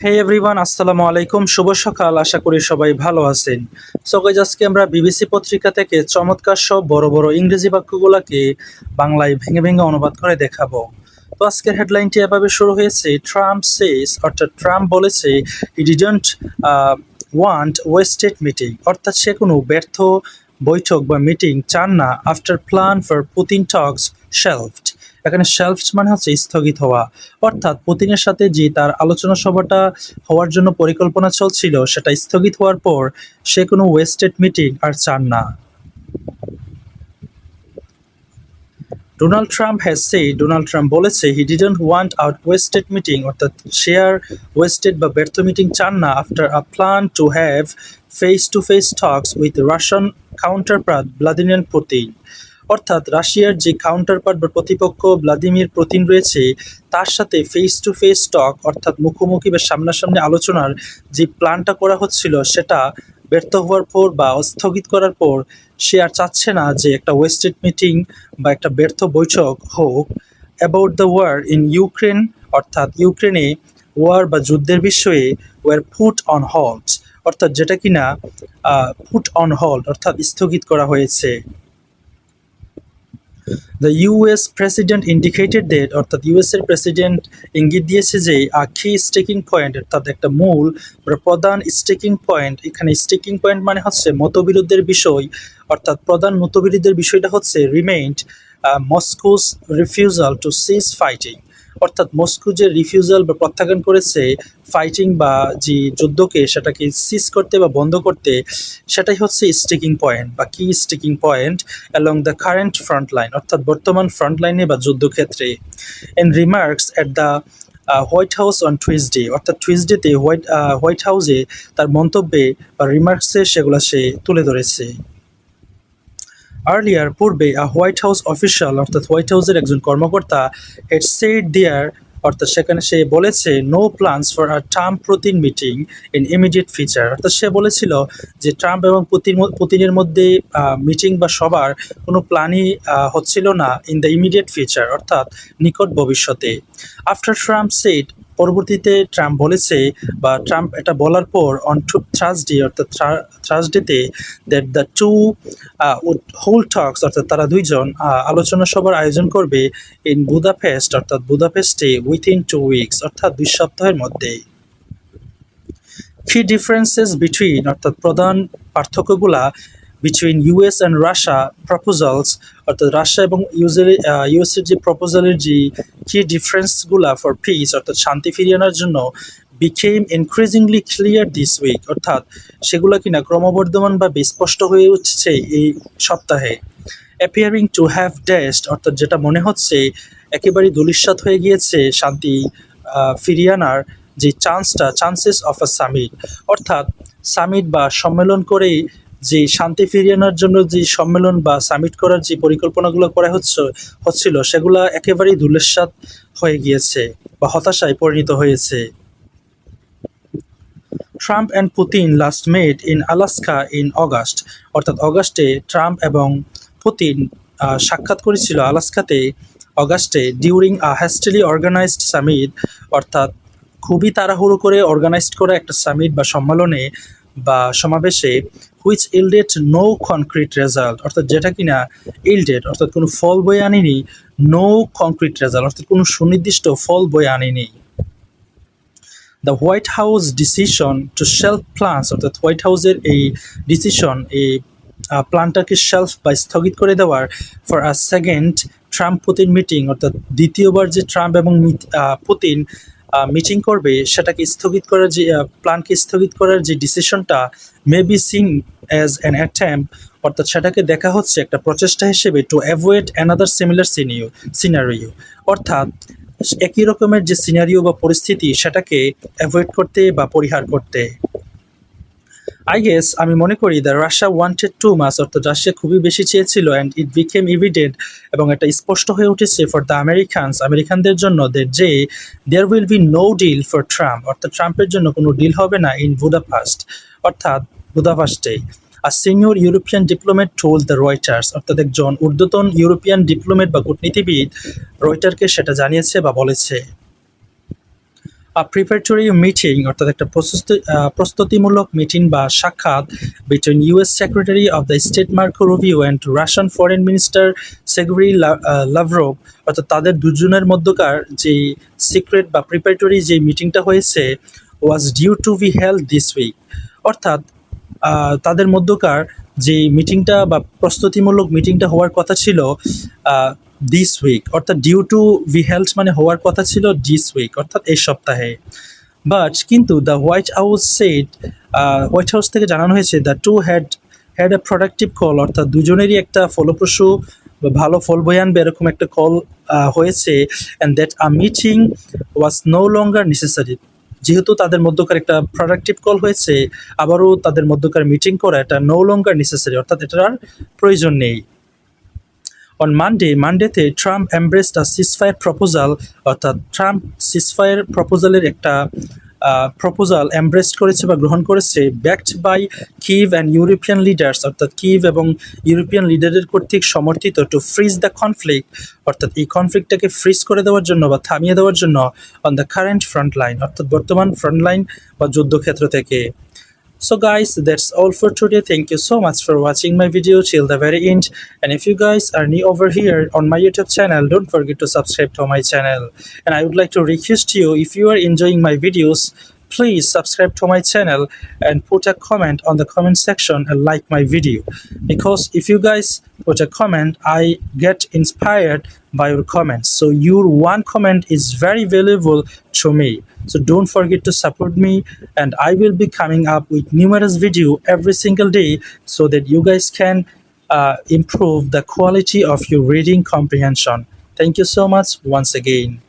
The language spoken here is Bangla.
হে এভরিওয়ান আসসালামু আলাইকুম। শুভ সকাল, আশা করি সবাই ভালো আছেন। সো গাইজ আজকে আমরা বিবিসি পত্রিকা থেকে চমৎকার সব বড় বড় ইংরেজি বাক্যগুলোকে বাংলায় ভেঙে ভেঙে অনুবাদ করে দেখাবো। তো আজকের হেডলাইনটি এভাবে শুরু হয়েছে ট্রাম্প সেস অর্থাৎ ট্রাম্প বলেছে he didn't want wasted meeting অর্থাৎ সে কোনো ব্যর্থ বৈঠক বা মিটিং চান না after plan for Putin talks shelved এখানে শেলফ মানে হচ্ছে স্থগিত হওয়া। অর্থাৎ পুতিনের সাথে যে তার আলোচনা সভাটা হওয়ার জন্য পরিকল্পনা চলছিল, সেটা স্থগিত হওয়ার পর সে কোনো ওয়েস্টেড মিটিং আর চান না। Donald Trump has say Donald Trump বলেছে he didn't want out wasted meeting অর্থাৎ শেয়ার ওয়েস্টেড বা ব্যর্থ মিটিং চান না after a plan to have face to face talks with Russian counterpart Vladimir Putin অর্থাৎ রাশিয়ার যে কাউন্টারপার্ট বা প্রতিপক্ষ ভ্লাদিমির পুতিন রয়েছে, তার সাথে ফেস টু ফেস টক অর্থাৎ মুখোমুখি বা সামনাসামনি আলোচনার যে প্ল্যানটা করা হচ্ছিল, সেটা ব্যর্থ হওয়ার পর বা স্থগিত করার পর, সে আর চাচ্ছে না যে একটা ওয়েস্টেড মিটিং বা একটা ব্যর্থ বৈঠক হোক। About the war in Ukraine অর্থাৎ ইউক্রেনে ওয়ার বা যুদ্ধের বিষয়ে ওয়ার ফুট অন হল্ট অর্থাৎ যেটা কিনা ফুট অন হল্ট অর্থাৎ স্থগিত করা হয়েছে। The US president indicated that অর্থাৎ ইউএস এর প্রেসিডেন্ট ইঙ্গিত দিয়েছে যে আখি স্টেকিং পয়েন্ট অর্থাৎ একটা মূল প্রধান স্টেকিং পয়েন্ট এখানে স্টেকিং পয়েন্ট মানে হচ্ছে মতবিরোধের বিষয়, অর্থাৎ প্রধান মতবিরোধের বিষয়টা হচ্ছে remained Moscow's refusal to cease fighting অর্থাৎ মস্কো যে রিফিউজাল বা প্রত্যাখ্যান করেছে ফাইটিং বা যে যুদ্ধকে সেটাকে সিজ করতে বা বন্ধ করতে, সেটাই হচ্ছে স্টিকিং পয়েন্ট বা কি sticking point along the current front line অর্থাৎ বর্তমান ফ্রন্ট লাইনে বা যুদ্ধক্ষেত্রে। In remarks at the White House on Tuesday অর্থাৎ টুইসডেতে হোয়াইট হোয়াইট হাউসে তার মন্তব্যে বা রিমার্কসে সেগুলো সে তুলে ধরেছে। আর্লিয়ার পূর্বে আ হোয়াইট হাউস অফিসিয়াল অর্থাৎ হোয়াইট হাউসের একজন কর্মকর্তা হেড সেড দেয়ার অর্থাৎ সেখানে সে বলেছে no plans for a Trump Putin meeting in immediate future অর্থাৎ সে বলেছিল যে ট্রাম্প এবং পুতিন পুতিনের মধ্যে মিটিং বা সবার কোনো প্ল্যানই হচ্ছিল না ইন দ্য ইমিডিয়েট ফিচার অর্থাৎ নিকট ভবিষ্যতে। আফটার ট্রাম্প সেট পরবর্তীতে ট্রাম্প বলেছে বা ট্রাম্প এটা বলার পর অন টু থার্সডে অর্থাৎ থার্সডেতে that the two hold talks অর্থাৎ তারা দুইজন আলোচনা সভার আয়োজন করবে ইন বুদাপেস্ট অর্থাৎ বুদাপেস্টে উইথিন টু উইকস অর্থাৎ দুই সপ্তাহের মধ্যে। কি ডিফারেন্সেস বিটুইন অর্থাৎ প্রধান পার্থক্যগুলা between US and Russia proposals অর্থাৎ রাশিয়া এবং ইউজের ইউএসের যে প্রপোজালের যে কি ডিফারেন্সগুলা ফর পিস অর্থাৎ শান্তি ফিরিয়ে আনার জন্য became increasingly clear this week অর্থাৎ সেগুলো কিনা ক্রমবর্ধমানভাবে স্পষ্ট হয়ে উঠছে এই সপ্তাহে। অ্যাপিয়ারিং টু হ্যাভ ডেস্ট অর্থাৎ যেটা মনে হচ্ছে একেবারেই দুলিশ্বাত হয়ে গিয়েছে শান্তি ফিরিয়ে আনার যে চান্সটা চান্সেস অফ আ সামিট অর্থাৎ সামিট বা সম্মেলন করেই যে শান্তি ফিরিয়ে আনার জন্য যে সম্মেলন বা সামিট করার যে পরিকল্পনাগুলো করা হচ্ছে, হচ্ছিল, সেগুলো একেবারেই ধুলেস্বাদ হয়ে গিয়েছে বা হতাশায় পরিণত হয়েছে। Trump and Putin last met in Alaska in August অর্থাৎ অগাস্টে ট্রাম্প এবং পুতিন সাক্ষাৎ করেছিল আলাস্কাতে অগাস্টে during a hastily organized summit অর্থাৎ খুবই তাড়াহুড়ো করে অর্গানাইজড করা একটা সামিট বা সম্মেলনে বা সমাবেশে which yielded no concrete result অর্থাৎ যেটা কিনা ইলডেড অর্থাৎ কোনো ফল বয়ে আনেনি নো কনক্রিট রেজাল্ট অর্থাৎ কোনো সুনির্দিষ্ট ফল বয়ে আনেনি। The White House decision to shelf plans অর্থাৎ হোয়াইট হাউসের এই ডিসিশন এই প্ল্যানটাকে শেলফ বা স্থগিত করে দেওয়ার for a second Trump Putin meeting অর্থাৎ দ্বিতীয়বার যে ট্রাম্প এবং পুতিন মিটিং করবে, সেটাকে স্থগিত করার যে প্ল্যানকে স্থগিত করার যে ডিসিশনটা may be seen as an attempt অর্থাৎ সেটাকে দেখা হচ্ছে একটা প্রচেষ্টা হিসেবে to avoid another similar scenario scenario অর্থাৎ একই রকমের যে সিনারিও বা পরিস্থিতি, সেটাকে অ্যাভয়েড করতে বা পরিহার করতে। আই গেস আমি মনে করি the Russia wanted to much অর্থাৎ রাশিয়া খুবই বেশি চেয়েছিল অ্যান্ড ইট বিকেম ইভিডেন্ট এবং এটা স্পষ্ট হয়ে উঠেছে ফর দ্য আমেরিকানস আমেরিকানদের জন্য দের যে there will be no deal for Trump অর্থাৎ ট্রাম্পের জন্য কোনো ডিল হবে না ইন বুদাফাস্ট অর্থাৎ বুদাফাস্টে আর senior European diplomat told the Reuters অর্থাৎ একজন ঊর্ধ্বতন ইউরোপিয়ান ডিপ্লোমেট বা কূটনীতিবিদ রয়টারকে সেটা জানিয়েছে বা বলেছে। প্রিপারেটরি মিটিং অর্থাৎ একটা প্রস্তুতি প্রস্তুতিমূলক মিটিং বা সাক্ষাৎ between US secretary of the state Marco Rubio and Russian foreign minister সেগ্রি Lavrov অর্থাৎ তাদের দুজনের মধ্যকার যে সিক্রেট বা প্রিপারেটরি যে মিটিংটা হয়েছে was due to be held this week অর্থাৎ তাদের মধ্যকার যে মিটিংটা বা প্রস্তুতিমূলক মিটিংটা হওয়ার কথা ছিল দিস উইক অর্থাৎ ডিউ টু বি হেল্ড মানে হওয়ার কথা ছিল দিস উইক অর্থাৎ এই সপ্তাহে। বাট কিন্তু the White House said White House থেকে জানানো হয়েছে the two had had a productive call অর্থাৎ দুজনেরই একটা ফলপ্রসূ বা ভালো ফল বয়ে আনবে এরকম একটা কল হয়েছে and that a meeting was no longer necessary যেহেতু তাদের মধ্যকার একটা প্রোডাক্টিভ কল হয়েছে, আবারও তাদের মধ্যকার মিটিং করা, এটা নো লঙ্গার নেসেসারি অর্থাৎ এটার আর প্রয়োজন নেই। On Monday মানডেতে Trump embraced a ceasefire proposal অর্থাৎ ট্রাম্প সিসফায়ার প্রপোজালের একটা প্রপোজাল এমব্রেস করেছে বা গ্রহণ করেছে backed by Kyiv and European leaders অর্থাৎ কিভ এবং ইউরোপিয়ান লিডারের কর্তৃক সমর্থিত টু ফ্রিজ দ্য কনফ্লিক্ট অর্থাৎ এই কনফ্লিক্টটাকে ফ্রিজ করে দেওয়ার জন্য বা থামিয়ে দেওয়ার জন্য on the current front line অর্থাৎ বর্তমান ফ্রন্ট লাইন বা যুদ্ধক্ষেত্র থেকে। So guys, that's all for today. Thank you so much for watching my video till the very end. And if you guys are new over here on my YouTube channel, don't forget to subscribe to my channel. And I would like to request you, if you are enjoying my videos, please subscribe to my channel and put a comment on the comment section and like my video. Because if you guys put a comment, I get inspired by your comments. So your one comment is very valuable to me. So don't forget to support me and I will be coming up with numerous video every single day so that you guys can uh, improve the quality of your reading comprehension. Thank you so much once again.